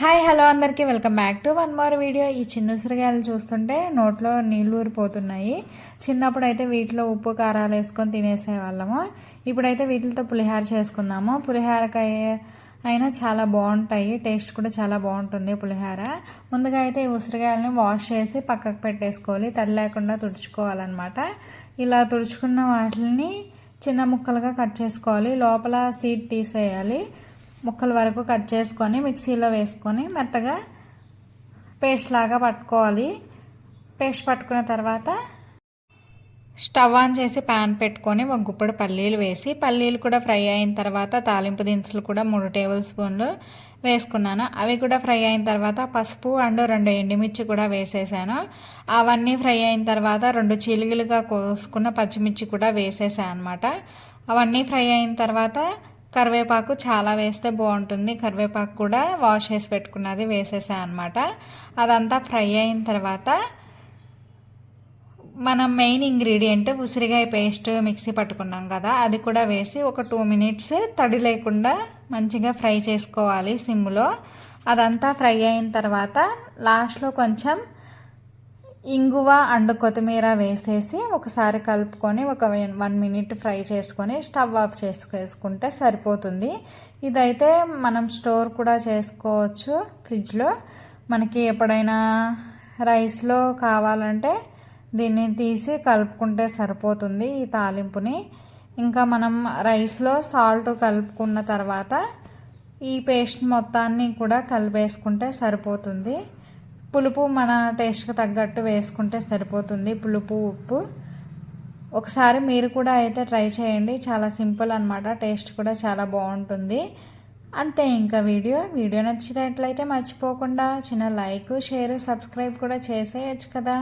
Hi hello అందరికీ. Welcome back to one more video ఈ చిన్న ఉసిరికాయలు చూస్తుంటే నోట్లో నీళ్ళు ఊరిపోతున్నాయి. చిన్నప్పుడు అయితే వీటిలో ఉప్పు కారాలు వేసుకొని తినేసేవాళ్ళము ఇప్పుడైతే వీటితో పులిహార చేసుకుందాము. పులిహారకాయ అయినా చాలా బాగుంటాయి. టేస్ట్ కూడా చాలా బాగుంటుంది పులిహార. ముందుగా అయితే ఈ ఉసిరికాయలని వాష్ చేసి పక్కకు పెట్టేసుకోవాలి. తడి లేకుండా తుడుచుకోవాలన్నమాట. ఇలా తుడుచుకున్న వాటిని చిన్న ముక్కలుగా కట్ చేసుకోవాలి. లోపల సీడ్ తీసేయాలి. ముక్కల వరకు కట్ చేసుకొని మిక్సీలో వేసుకొని మెత్తగా పేస్ట్ లాగా పట్టుకోవాలి. పేస్ట్ పట్టుకున్న తర్వాత స్టవ్ ఆన్ చేసి ప్యాన్ పెట్టుకొని ఒక గుప్పడు పల్లీలు వేసి పల్లీలు కూడా ఫ్రై అయిన తర్వాత తాలింపు దినుసులు కూడా మూడు టేబుల్ స్పూన్లు వేసుకున్నాను. అవి కూడా ఫ్రై అయిన తర్వాత పసుపు అండ్ రెండు ఎండుమిర్చి కూడా వేసేసాను. అవన్నీ ఫ్రై అయిన తర్వాత రెండు చిలుగులుగా కోసుకున్న పచ్చిమిర్చి కూడా వేసేసాను అనమాట అవన్నీ ఫ్రై అయిన తర్వాత కరివేపాకు చాలా వేస్తే బాగుంటుంది. కరివేపాకు కూడా వాష్ చేసి పెట్టుకున్నది వేసేసా అనమాట అదంతా ఫ్రై అయిన తర్వాత మనం మెయిన్ ఇంగ్రీడియంట్ ఉసిరికాయ పేస్ట్ మిక్సీ పట్టుకున్నాం కదా అది కూడా వేసి ఒక టూ మినిట్స్ తడి లేకుండా మంచిగా ఫ్రై చేసుకోవాలి సిమ్లో. అదంతా ఫ్రై అయిన తర్వాత లాస్ట్లో కొంచెం ఇంగువ అండ్ కొత్తిమీర వేసేసి ఒకసారి కలుపుకొని ఒక వన్ మినిట్ ఫ్రై చేసుకొని స్టవ్ ఆఫ్ చేసుకుంటే సరిపోతుంది. ఇదైతే మనం స్టోర్ కూడా చేసుకోవచ్చు ఫ్రిడ్జ్లో. మనకి ఎప్పుడైనా రైస్లో కావాలంటే దీన్ని తీసి కలుపుకుంటే సరిపోతుంది ఈ తాలింపుని. ఇంకా మనం రైస్లో సాల్ట్ కలుపుకున్న తర్వాత ఈ పేస్ట్ మొత్తాన్ని కూడా కలిపేసుకుంటే సరిపోతుంది. పులుపు మన టేస్ట్కి తగ్గట్టు వేసుకుంటే సరిపోతుంది. పులుపు ఉప్పు. ఒకసారి మీరు కూడా అయితే ట్రై చేయండి. చాలా సింపుల్ అనమాట టేస్ట్ కూడా చాలా బాగుంటుంది. అంతే ఇంకా వీడియో. వీడియో నచ్చినట్లయితే మర్చిపోకుండా చిన్న లైక్ షేర్ సబ్స్క్రైబ్ కూడా చేసేయచ్చు కదా.